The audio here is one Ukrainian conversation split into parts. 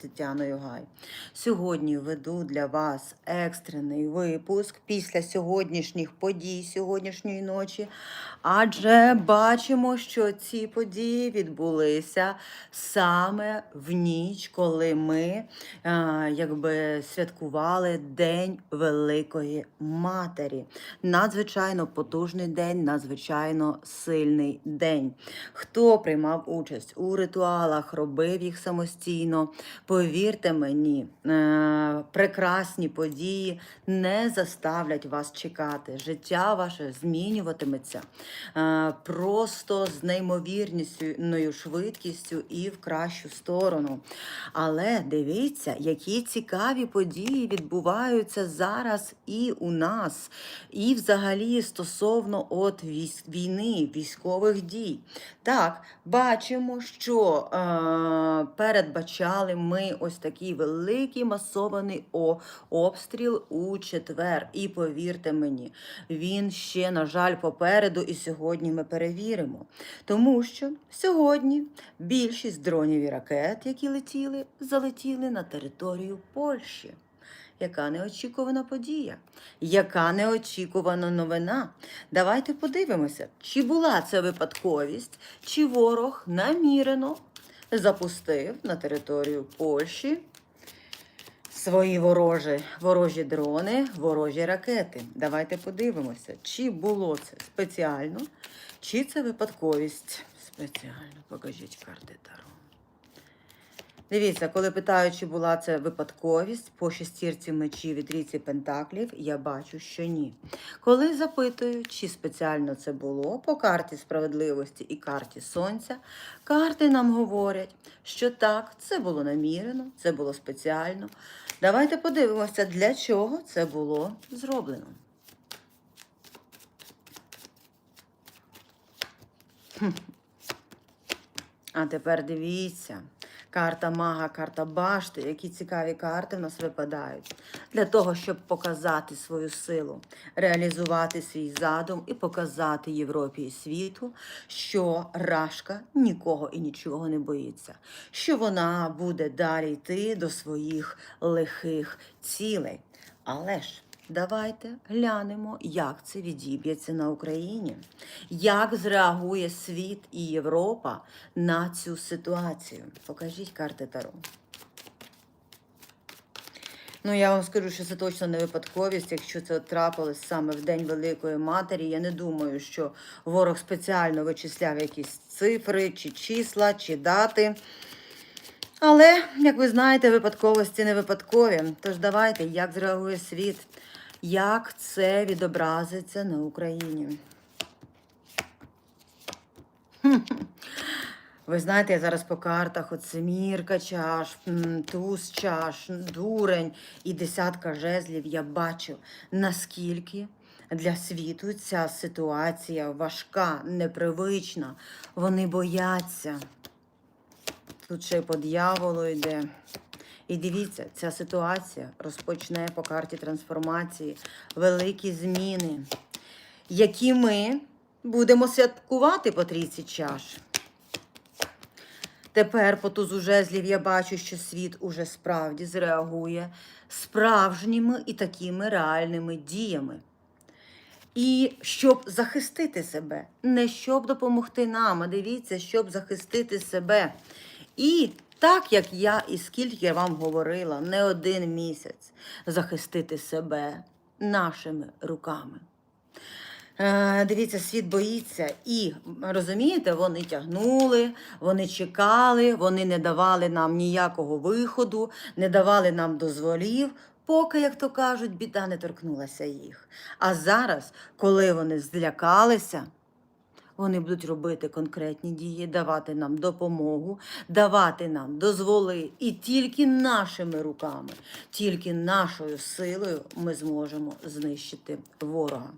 Тетяною Гай. Сьогодні веду для вас екстрений випуск після сьогоднішніх подій сьогоднішньої ночі. Адже бачимо, що ці події відбулися саме в ніч, коли ми е, якби святкували День Великої Матері. Надзвичайно потужний день, надзвичайно сильний день. Хто приймав участь у ритуалах, робив їх самостійно. Повірте мені, е, прекрасні події не заставлять вас чекати. Життя ваше змінюватиметься е, просто з неймовірністю швидкістю і в кращу сторону. Але дивіться, які цікаві події відбуваються зараз і у нас, і взагалі стосовно от війни, військових дій. Так, бачимо, що е, передбачали ми ось такий великий масований обстріл у четвер. І повірте мені, він ще, на жаль, попереду, і сьогодні ми перевіримо. Тому що сьогодні більшість дронів і ракет, які летіли, залетіли на територію Польщі. Яка неочікувана подія, яка неочікувана новина. Давайте подивимося, чи була це випадковість, чи ворог намірено запустив на територію Польщі свої ворожі, ворожі дрони, ворожі ракети. Давайте подивимося, чи було це спеціально, чи це випадковість. Спеціально покажіть карти Таро. Дивіться, коли питають, чи була це випадковість по шестірці мечів і трійці пентаклів, я бачу, що ні. Коли запитую, чи спеціально це було по карті справедливості і карті сонця, карти нам говорять, що так, це було намірено, це було спеціально. Давайте подивимося, для чого це було зроблено. А тепер дивіться. Карта мага, карта башти, які цікаві карти в нас випадають для того, щоб показати свою силу, реалізувати свій задум і показати Європі і світу, що Рашка нікого і нічого не боїться, що вона буде далі йти до своїх лихих цілей. Але ж давайте глянемо, як це відіб'ється на Україні, як зреагує світ і Європа на цю ситуацію. Покажіть карти Таро. Ну, я вам скажу, що це точно не випадковість. Якщо це трапилось саме в День Великої Матері, я не думаю, що ворог спеціально вичисляв якісь цифри, чи числа, чи дати. Але, як ви знаєте, випадковості не випадкові. Тож давайте, як зреагує світ, як це відобразиться на Україні. Ви знаєте, я зараз по картах от семірка чаш, туз чаш, дурень і десятка жезлів. Я бачу, наскільки для світу ця ситуація важка, непривична. Вони бояться. Тут ще й по дьяволу йде. І дивіться, ця ситуація розпочне по карті трансформації великі зміни, які ми будемо святкувати по трійці чаш. Тепер по тузу жезлів я бачу, що світ уже справді зреагує справжніми і такими реальними діями. І щоб захистити себе, не щоб допомогти нам, а дивіться, щоб захистити себе. І так як я і скільки я вам говорила, не один місяць захистити себе нашими руками. Е, Дивіться, світ боїться. І розумієте, вони тягнули, вони чекали, вони не давали нам ніякого виходу, не давали нам дозволів, поки, як то кажуть, біда не торкнулася їх. А зараз, коли вони злякалися, вони будуть робити конкретні дії, давати нам допомогу, давати нам дозволи. І тільки нашими руками, тільки нашою силою ми зможемо знищити ворога.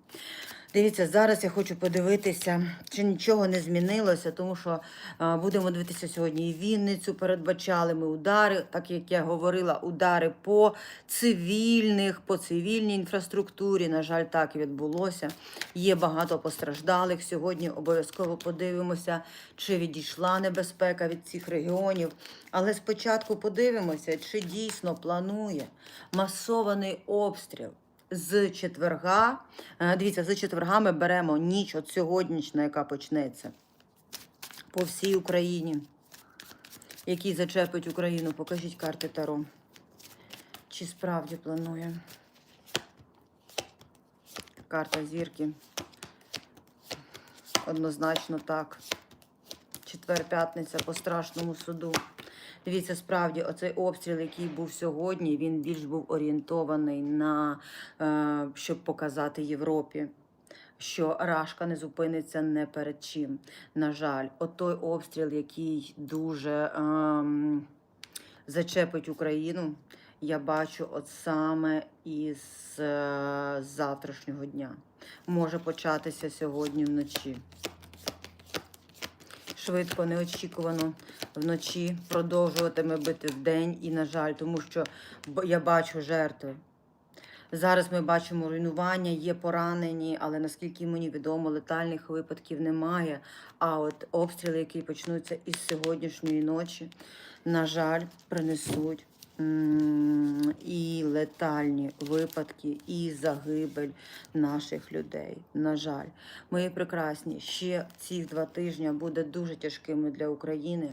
Дивіться, зараз я хочу подивитися, чи нічого не змінилося, тому що а, будемо дивитися сьогодні і Вінницю. Передбачали ми удари, так як я говорила, удари по цивільних, по цивільній інфраструктурі. На жаль, так і відбулося. Є багато постраждалих. Сьогодні обов'язково подивимося, чи відійшла небезпека від цих регіонів. Але спочатку подивимося, чи дійсно планує масований обстріл з четверга. Е, Дивіться, з четверга ми беремо ніч от сьогоднішня, яка почнеться по всій Україні. Який зачепить Україну? Покажіть карти Таро. Чи справді планує? Карта зірки. Однозначно так. Четвер п'ятниця по страшному суду. Дивіться, справді, оцей обстріл, який був сьогодні, він більш був орієнтований на е, щоб показати Європі. Що Рашка не зупиниться не перед чим. На жаль, от той обстріл, який дуже ем, зачепить Україну, я бачу от саме із е, завтрашнього дня. Може початися сьогодні вночі швидко, неочікувано вночі продовжуватиме бити вдень і, на жаль, тому що я бачу жертви. Зараз ми бачимо руйнування, є поранені, але наскільки мені відомо, летальних випадків немає. А от обстріли, які почнуться із сьогоднішньої ночі, на жаль, принесуть і летальні випадки, і загибель наших людей. На жаль, мої прекрасні, ще ці два тижні буде дуже тяжкими для України.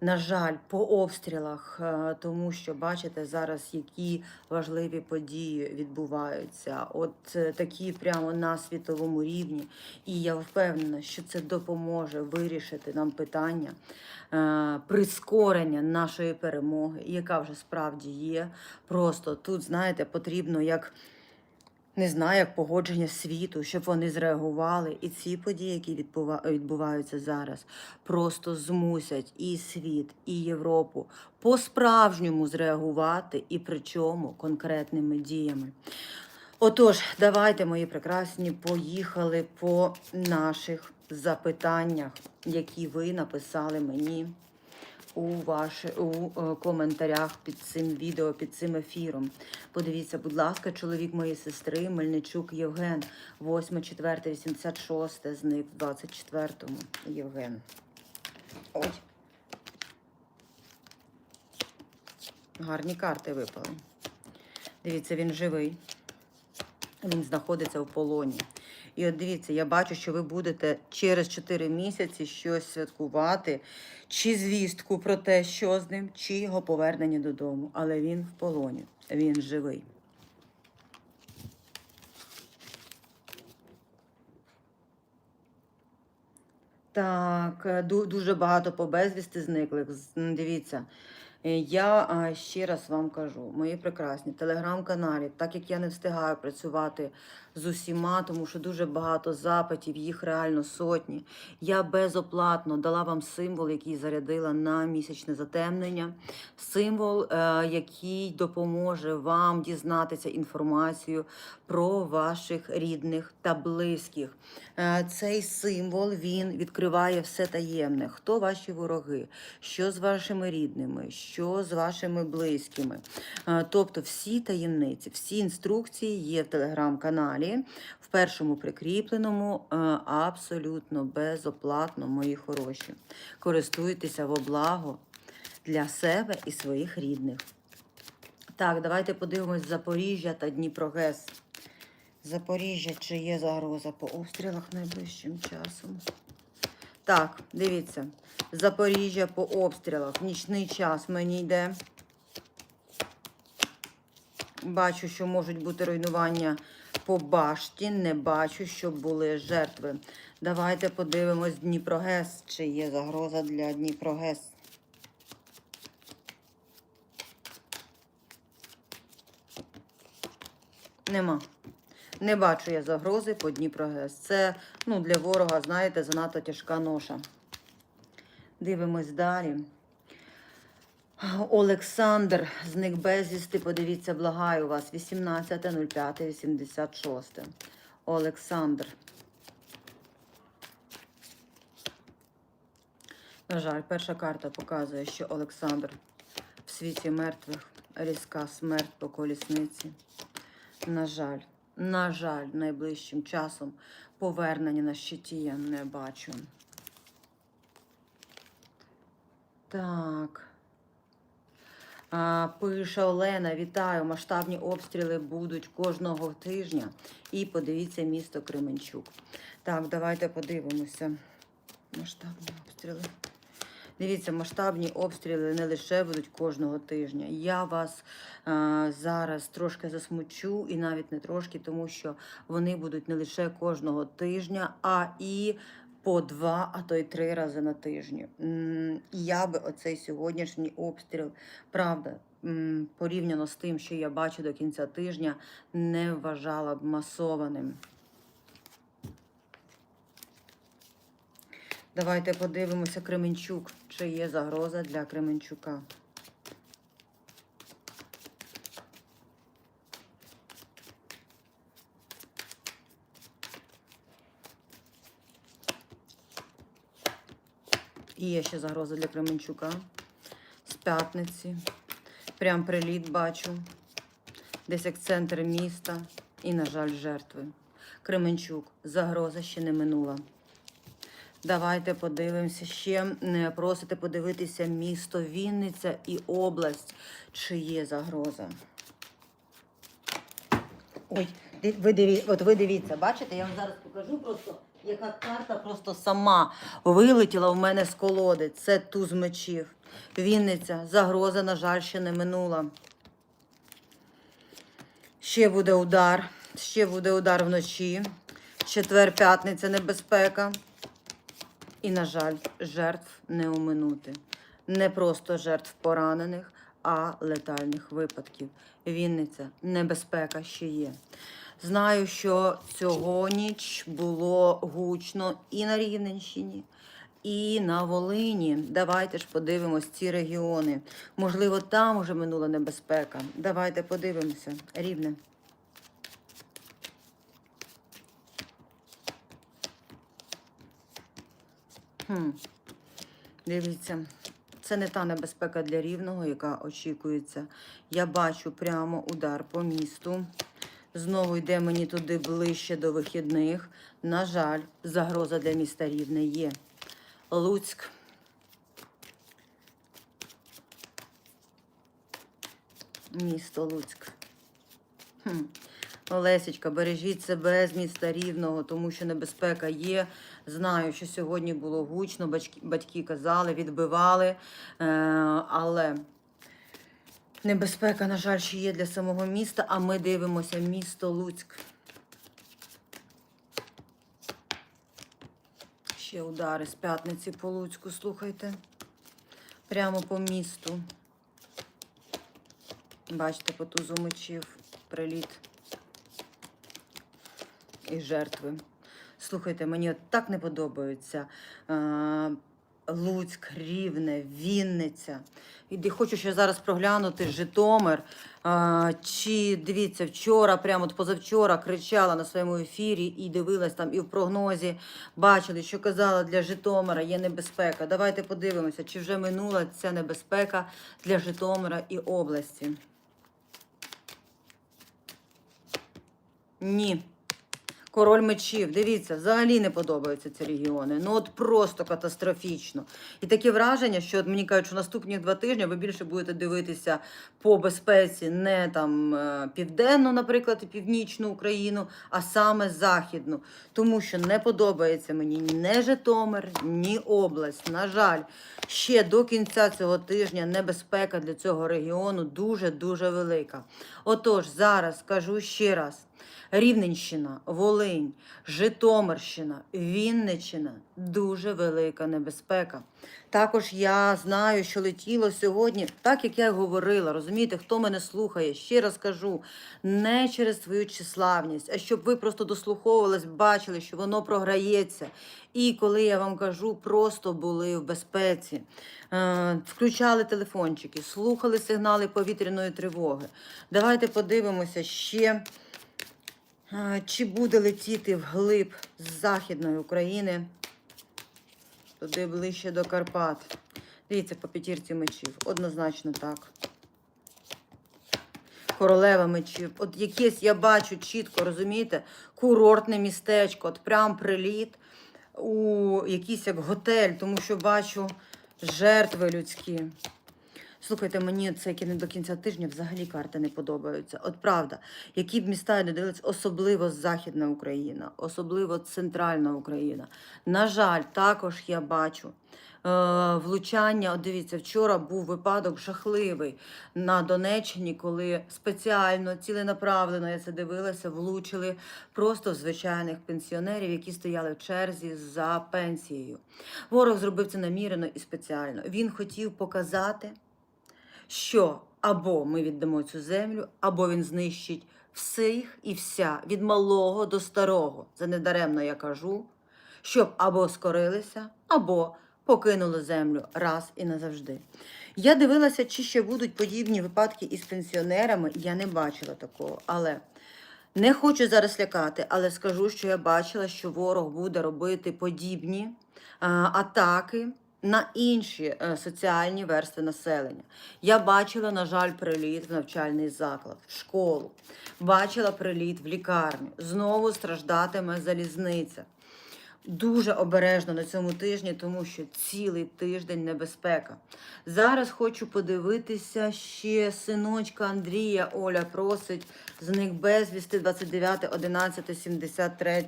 На жаль, по обстрілах, е, тому що бачите зараз, які важливі події відбуваються. От е, такі прямо на світовому рівні. І я впевнена, що це допоможе вирішити нам питання е, прискорення нашої перемоги, яка вже справді є. Просто тут, знаєте, потрібно як. Не знаю, як погодження світу, щоб вони зреагували. І ці події, які відбува- відбуваються зараз, просто змусять і світ, і Європу по-справжньому зреагувати, і причому конкретними діями. Отож, давайте, мої прекрасні, поїхали по наших запитаннях, які ви написали мені у ваш, у е, коментарях під цим відео, під цим ефіром. Подивіться, будь ласка, чоловік моєї сестри, Мельничук Євген, 8, 4, 86, зник в 24-му. Євген. Ой. Гарні карти випали. Дивіться, він живий. Він знаходиться в полоні. І от дивіться, я бачу, що ви будете через 4 місяці щось святкувати, чи звістку про те, що з ним, чи його повернення додому. Але він в полоні, він живий. Так, е, дуже багато по безвісти зниклих. Дивіться, я ще раз вам кажу, мої прекрасні телеграм-каналі, так як я не встигаю працювати з усіма, тому що дуже багато запитів, їх реально сотні. Я безоплатно дала вам символ, який зарядила на місячне затемнення. Символ, е, який допоможе вам дізнатися інформацію про ваших рідних та близьких. Е, Цей символ він відкриває все таємне. Хто ваші вороги, що з вашими рідними, що з вашими близькими. Е, Тобто всі таємниці, всі інструкції є в телеграм-каналі, в першому прикріпленому, е, абсолютно безоплатно, мої хороші. Користуйтеся во благо для себе і своїх рідних. Так, давайте подивимось Запоріжжя та Дніпрогес. Запоріжжя, чи є загроза по обстрілах найближчим часом? Так, дивіться. Запоріжжя по обстрілах. Нічний час мені йде. Бачу, що можуть бути руйнування по башті. Не бачу, щоб були жертви. Давайте подивимось Дніпрогес, чи є загроза для Дніпрогес. Нема. Не бачу я загрози по Дніпрогес. Це ну, для ворога, знаєте, занадто тяжка ноша. Дивимось далі. Олександр, зник безвісти, подивіться, благаю вас, 18.05.86. Олександр. На жаль, перша карта показує, що Олександр в світі мертвих, різка смерть по колісниці. На жаль, на жаль, найближчим часом повернення на щиті я не бачу. Так. А, пише Олена, вітаю. Масштабні обстріли будуть кожного тижня. І подивіться місто Кременчук. Так, давайте подивимося. Масштабні обстріли. Дивіться, масштабні обстріли не лише будуть кожного тижня. Я вас а, зараз трошки засмучу, і навіть не трошки, тому що вони будуть не лише кожного тижня, а і по два, а то й три рази на тижні. Я би оцей сьогоднішній обстріл, правда, порівняно з тим, що я бачу до кінця тижня, не вважала б масованим. Давайте подивимося Кременчук. Чи є загроза для Кременчука? І є ще загроза для Кременчука. З п'ятниці. Прям приліт бачу. Десь як центр міста. І, на жаль, жертви. Кременчук. Загроза ще не минула. Давайте подивимося ще. е, Просите подивитися місто Вінниця і область, чи є загроза. Ой, ви диві... от ви дивіться, бачите, я вам зараз покажу просто, яка карта просто сама вилетіла в мене з колоди. Це туз мечів. Вінниця, загроза, на жаль, ще не минула. Ще буде удар, ще буде удар вночі. Четвер, п'ятниця, небезпека. І, на жаль, жертв не оминути. Не просто жертв поранених, а летальних випадків. Вінниця, небезпека ще є. Знаю, що цього ніч було гучно і на Рівненщині, і на Волині. Давайте ж подивимось ці регіони. Можливо, там уже минула небезпека. Давайте подивимося. Рівне. Хм. Дивіться, це не та небезпека для рівного, яка очікується. Я бачу прямо удар по місту. Знову йде мені туди ближче до вихідних. На жаль, загроза для міста Рівне є. Луцьк. Місто Луцьк. Хм. Олесечка, бережіть себе з міста Рівного, тому що небезпека є. Знаю, що сьогодні було гучно, батьки, батьки казали, відбивали, е, але небезпека, на жаль, ще є для самого міста, а ми дивимося місто Луцьк. Ще удари з п'ятниці по Луцьку, слухайте. Прямо по місту. Бачите, по тузу мечів приліт і жертви. Слухайте, мені так не подобаються. А, Луцьк, Рівне, Вінниця. І хочу ще зараз проглянути Житомир. А, чи дивіться, вчора, прямо от позавчора кричала на своєму ефірі і дивилась там і в прогнозі. Бачили, що казала для Житомира є небезпека. Давайте подивимося, чи вже минула ця небезпека для Житомира і області. Ні. Король мечів, дивіться, взагалі не подобаються ці регіони. Ну от просто катастрофічно. І таке враження, що мені кажуть, що наступні два тижні ви більше будете дивитися по безпеці не там е, південну, наприклад, і північну Україну, а саме західну. Тому що не подобається мені ні Житомир, ні область. На жаль, ще до кінця цього тижня небезпека для цього регіону дуже дуже велика. Отож, зараз кажу ще раз. Рівненщина, Волинь, Житомирщина, Вінниччина дуже велика небезпека. Також я знаю, що летіло сьогодні, так як я й говорила, розумієте, хто мене слухає, ще раз кажу, не через свою числавність, а щоб ви просто дослуховувались, бачили, що воно програється. І коли я вам кажу, просто були в безпеці, е, включали телефончики, слухали сигнали повітряної тривоги. Давайте подивимося ще. Чи буде летіти вглиб з Західної України, туди ближче до Карпат? Дивіться, по п'ятірці мечів. Однозначно так. Королева мечів. От якесь я бачу чітко, розумієте, курортне містечко, от прям приліт у якийсь як готель, тому що бачу жертви людські. Слухайте, мені це яке не до кінця тижня взагалі карти не подобаються. От правда, які б міста не дивилась, особливо Західна Україна, особливо центральна Україна. На жаль, також я бачу. е, Влучання, от дивіться, вчора був випадок жахливий на Донеччині, коли спеціально, ціленаправлено, я це дивилася, влучили просто в звичайних пенсіонерів, які стояли в черзі за пенсією. Ворог зробив це намірено і спеціально. Він хотів показати, що або ми віддамо цю землю, або він знищить всіх і вся від малого до старого. Це недаремно я кажу, щоб або скорилися, або покинули землю раз і назавжди. Я дивилася, чи ще будуть подібні випадки із пенсіонерами. Я не бачила такого, але. Не хочу зараз лякати, але скажу, що я бачила, що ворог буде робити подібні а, атаки на інші е, соціальні верстви населення. Я бачила, на жаль, приліт в навчальний заклад, в школу. Бачила приліт в лікарню. Знову страждатиме залізниця. Дуже обережно на цьому тижні, тому що цілий тиждень небезпека. Зараз хочу подивитися ще синочка Андрія. Оля просить зник безвісти 29, 11, 73.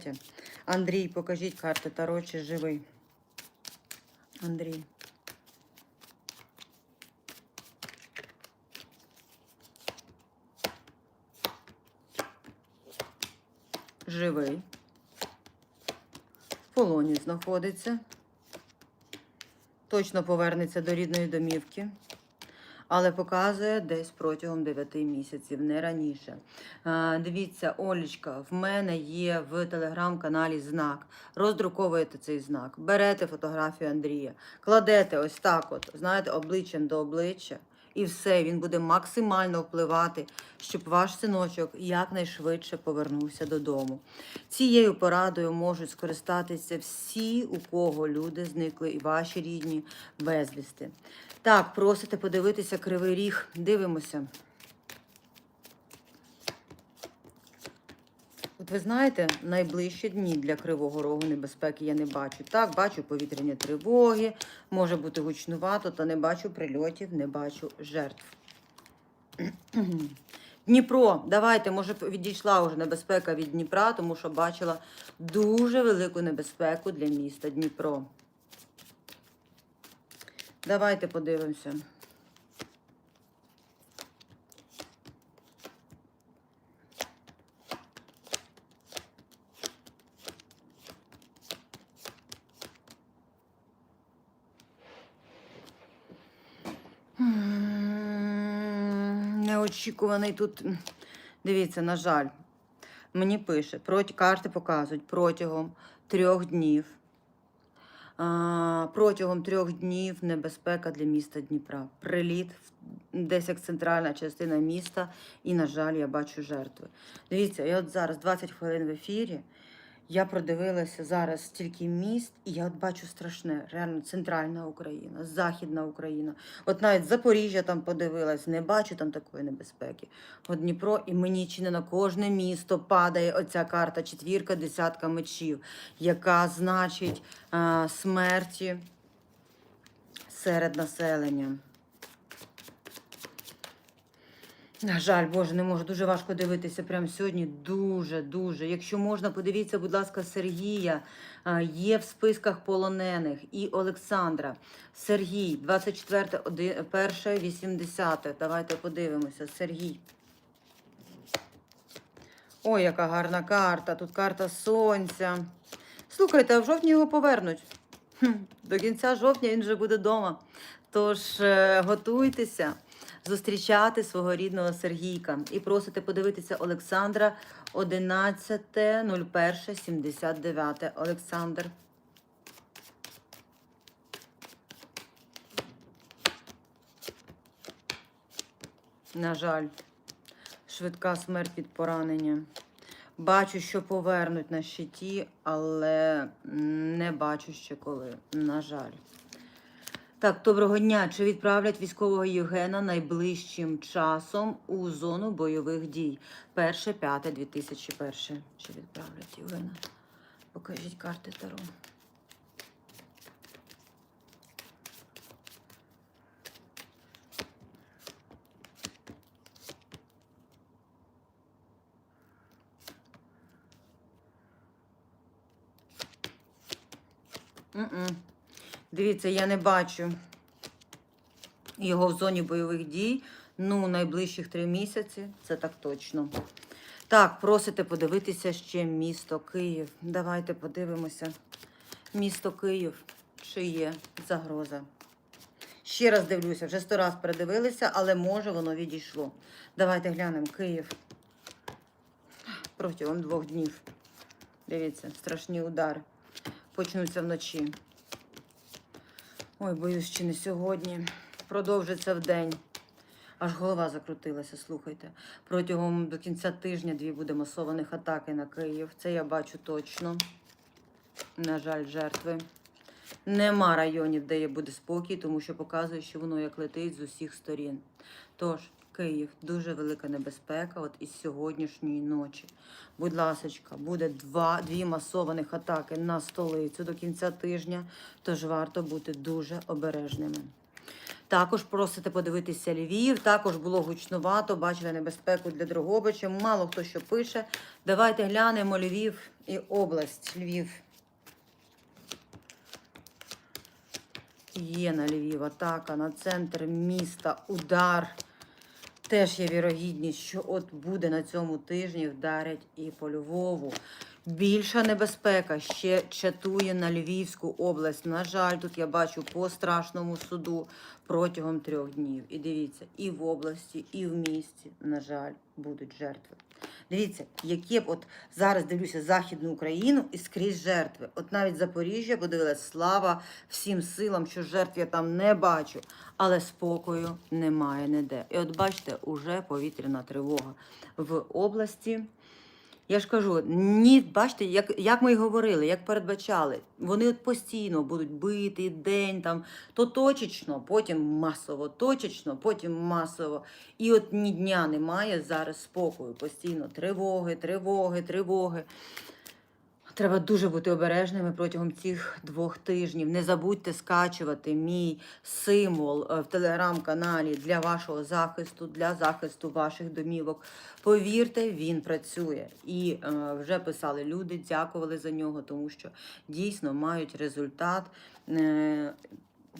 Андрій, покажіть карти Таро, чи живий. Андрій. Живий. В полоні знаходиться. Точно повернеться до рідної домівки. Але показує десь протягом 9 місяців, не раніше. Дивіться, Олечка, в мене є в телеграм-каналі знак. Роздруковуєте цей знак, берете фотографію Андрія, кладете ось так, от, знаєте, обличчям до обличчя, і все, він буде максимально впливати, щоб ваш синочок якнайшвидше повернувся додому. Цією порадою можуть скористатися всі, у кого люди зникли, і ваші рідні безвісти. Так, просите подивитися кривий ріг. Дивимося. От ви знаєте, найближчі дні для Кривого Рогу небезпеки я не бачу. Так, бачу повітряні тривоги, може бути гучнувато, та не бачу прильотів, не бачу жертв. Дніпро, давайте, може, відійшла вже небезпека від Дніпра, тому що бачила дуже велику небезпеку для міста Дніпро. Давайте подивимося. Неочікуваний тут. Дивіться, на жаль, мені пише, карти показують протягом трьох днів. Протягом трьох днів небезпека для міста Дніпра. Приліт десь як центральна частина міста, і, на жаль, я бачу жертви. Дивіться, я от зараз 20 хвилин в ефірі. Я продивилася зараз стільки міст, і я от бачу страшне, реально центральна Україна, Західна Україна. От навіть Запоріжжя там подивилась, не бачу там такої небезпеки. От Дніпро, і мені чи не на кожне місто падає оця карта, четвірка, десятка мечів, яка значить а, смерті серед населення. На жаль, Боже, не можу. Дуже важко дивитися прямо сьогодні. Дуже, дуже. Якщо можна, подивіться, будь ласка, Сергія. Є в списках полонених і Олександра. Сергій, 24, 1, 80. Давайте подивимося. Сергій. Ой, яка гарна карта. Тут карта сонця. Слухайте, а в жовтні його повернуть. До кінця жовтня він вже буде вдома. Тож е, готуйтеся зустрічати свого рідного Сергійка і просите подивитися Олександра 11.01.79. Олександр. На жаль, швидка смерть від поранення. Бачу, що повернуть на щиті, але не бачу ще коли. На жаль. Так, доброго дня. Чи відправлять військового Євгена найближчим часом у зону бойових дій? Перше, п'яте, 2001. Чи відправлять Євгена? Покажіть карти Таро. М-м. Дивіться, я не бачу його в зоні бойових дій. Ну, найближчих три місяці, це так точно. Так, просите подивитися ще місто Київ. Давайте подивимося. Місто Київ, чи є загроза. Ще раз дивлюся, вже сто раз передивилися, але може воно відійшло. Давайте глянемо Київ. Протягом двох днів. Дивіться, страшні удари. Почнуться вночі. Ой, боюсь, чи не сьогодні. Продовжиться в день. Аж голова закрутилася, слухайте. Протягом до кінця тижня дві буде масованих атаки на Київ. Це я бачу точно. На жаль, жертви. Нема районів, де є буде спокій, тому що показує, що воно як летить з усіх сторін. Тож, Київ, дуже велика небезпека от із сьогоднішньої ночі. Будь ласочка, буде два, дві масованих атаки на столицю до кінця тижня, тож варто бути дуже обережними. Також просите подивитися Львів, також було гучнувато, бачили небезпеку для Дрогобича. Мало хто що пише. Давайте глянемо Львів і область Львів. Є на Львів атака на центр міста, удар. Теж є вірогідність, що от буде на цьому тижні вдарять і по Львову. Більша небезпека ще чатує на Львівську область. На жаль, тут я бачу по страшному суду протягом трьох днів. І дивіться, і в області, і в місті, на жаль, будуть жертви. Дивіться, які от зараз дивлюся Західну Україну і скрізь жертви. От навіть Запоріжжя подивилась, слава всім силам, що жертв я там не бачу, але спокою немає ніде. І от бачите, уже повітряна тривога в області. Я ж кажу, ні, бачите, як, як ми й говорили, як передбачали, вони от постійно будуть бити день там, то точечно, потім масово, точечно, потім масово. І от ні дня немає зараз спокою. Постійно тривоги, тривоги, тривоги. Треба дуже бути обережними протягом цих двох тижнів. Не забудьте скачувати мій символ е, в телеграм-каналі для вашого захисту, для захисту ваших домівок. Повірте, він працює. І е, вже писали люди, дякували за нього, тому що дійсно мають результат е,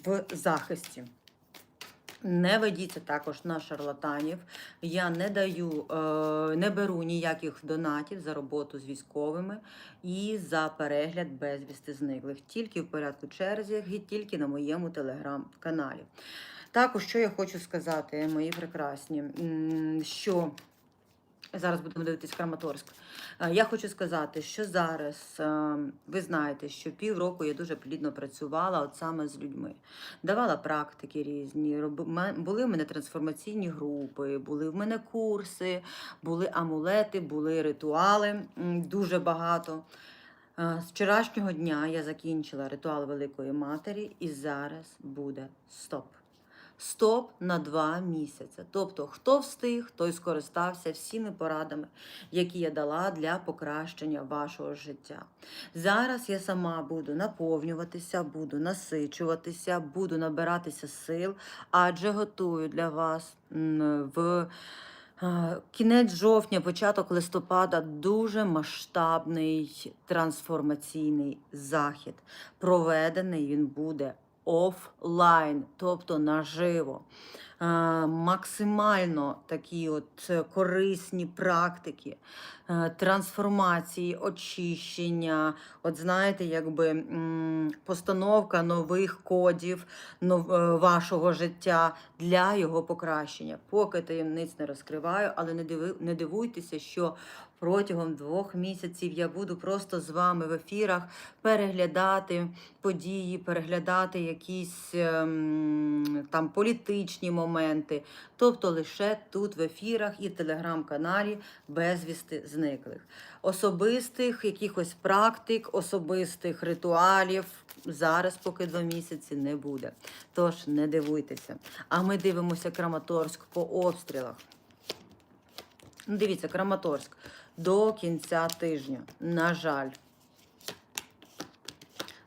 в захисті. Не ведіться також на шарлатанів. Я не даю, е, не беру ніяких донатів за роботу з військовими і за перегляд безвісти зниклих. Тільки в порядку черзі і тільки на моєму телеграм-каналі. Також, що я хочу сказати, мої прекрасні, що Зараз будемо дивитись Краматорськ. Е, Я хочу сказати, що зараз е, ви знаєте, що півроку я дуже плідно працювала от саме з людьми. Давала практики різні, були в мене трансформаційні групи, були в мене курси, були амулети, були ритуали дуже багато. Е, З вчорашнього дня я закінчила ритуал Великої Матері, і зараз буде стоп. Стоп на два місяці. Тобто, хто встиг, той скористався всіми порадами, які я дала для покращення вашого життя. Зараз я сама буду наповнюватися, буду насичуватися, буду набиратися сил, адже готую для вас в. е, Кінець жовтня, початок листопада дуже масштабний трансформаційний захід. Проведений він буде офлайн, тобто наживо. Е, Максимально такі от корисні практики, е, трансформації, очищення, от знаєте, якби постановка нових кодів е, вашого життя для його покращення. Поки таємниць не розкриваю, але не дивуйтеся, що протягом двох місяців я буду просто з вами в ефірах переглядати події, переглядати якісь ем, там політичні моменти. Тобто лише тут в ефірах і в телеграм-каналі безвісти зниклих. Особистих якихось практик, особистих ритуалів зараз, поки два місяці, не буде. Тож не дивуйтеся. А ми дивимося Краматорськ по обстрілах. Дивіться, Краматорськ до кінця тижня. На жаль.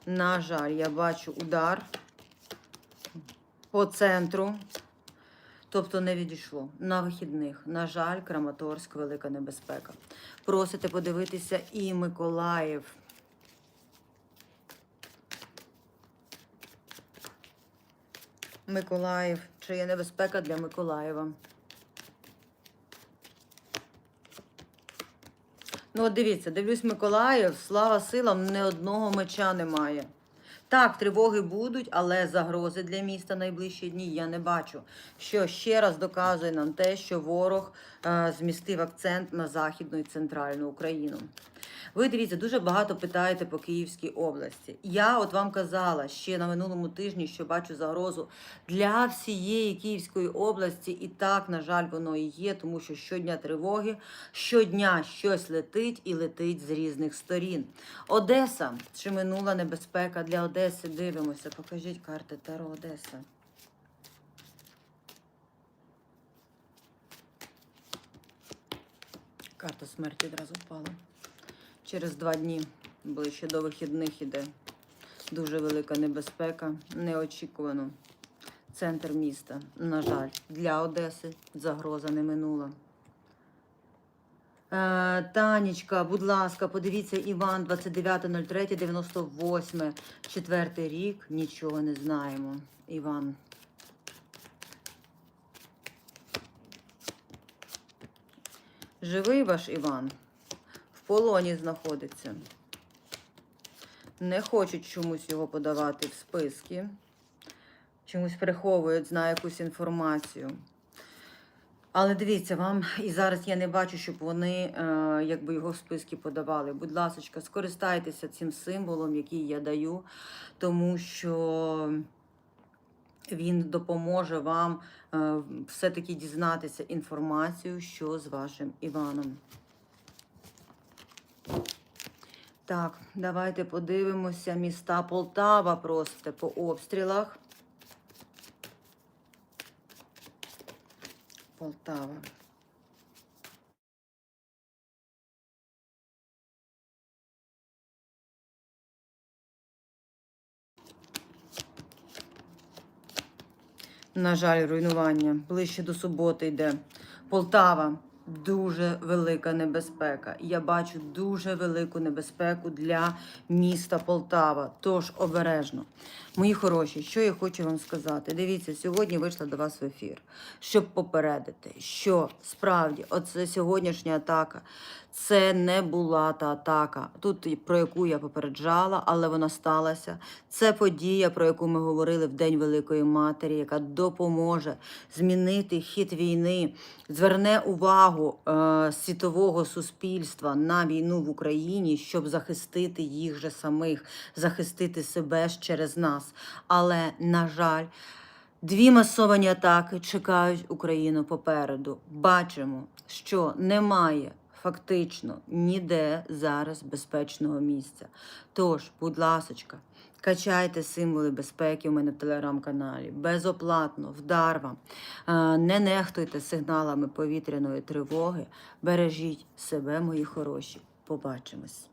На жаль, я бачу удар по центру. Тобто не відійшло. На вихідних. На жаль, Краматорськ, велика небезпека. Просите подивитися і Миколаїв. Миколаїв. Чи є небезпека для Миколаєва? Ну, от дивіться, дивлюсь Миколаїв, слава силам, ні одного меча немає. Так, тривоги будуть, але загрози для міста найближчі дні я не бачу. Що ще раз доказує нам те, що ворог е, змістив акцент на Західну і центральну Україну. Ви дивіться, дуже багато питаєте по Київській області. Я от вам казала ще на минулому тижні, що бачу загрозу для всієї Київської області, і так, на жаль, воно і є, тому що щодня тривоги, щодня щось летить і летить з різних сторін. Одеса чи минула небезпека для Одеси? Дивимося. Покажіть карти Таро Одеса. Карта смерті одразу впала. Через два дні, ближче до вихідних іде. Дуже велика небезпека, неочікувано. Центр міста, на жаль, для Одеси загроза не минула. Е, Танечка, будь ласка, подивіться Іван 29.03.98, четвертий рік, нічого не знаємо. Іван. Живий ваш Іван? Полоні знаходиться. Не хочуть чомусь його подавати в списки. Чомусь приховують, знає якусь інформацію. Але дивіться, вам і зараз я не бачу, щоб вони е, якби його в списки подавали. Будь ласка, скористайтеся цим символом, який я даю, тому що він допоможе вам е, все-таки дізнатися інформацію, що з вашим Іваном. Так, давайте подивимося. Міста Полтава просите по обстрілах. Полтава. На жаль, руйнування. Ближче до суботи йде. Полтава. Дуже велика небезпека. Я бачу дуже велику небезпеку для міста Полтава. Тож обережно. Мої хороші, що я хочу вам сказати? Дивіться, сьогодні вийшла до вас в ефір, щоб попередити, що справді оце сьогоднішня атака. Це не була та атака, тут про яку я попереджала, але вона сталася. Це подія, про яку ми говорили в День Великої Матері, яка допоможе змінити хід війни, зверне увагу е, світового суспільства на війну в Україні, щоб захистити їх же самих, захистити себе через нас. Але, на жаль, Дві масовані атаки чекають Україну попереду. Бачимо, що немає фактично ніде зараз безпечного місця. Тож, будь ласочка, качайте символи безпеки у мене в телеграм-каналі. Безоплатно, вдар вам. Е, Не нехтуйте сигналами повітряної тривоги. Бережіть себе, мої хороші. Побачимось.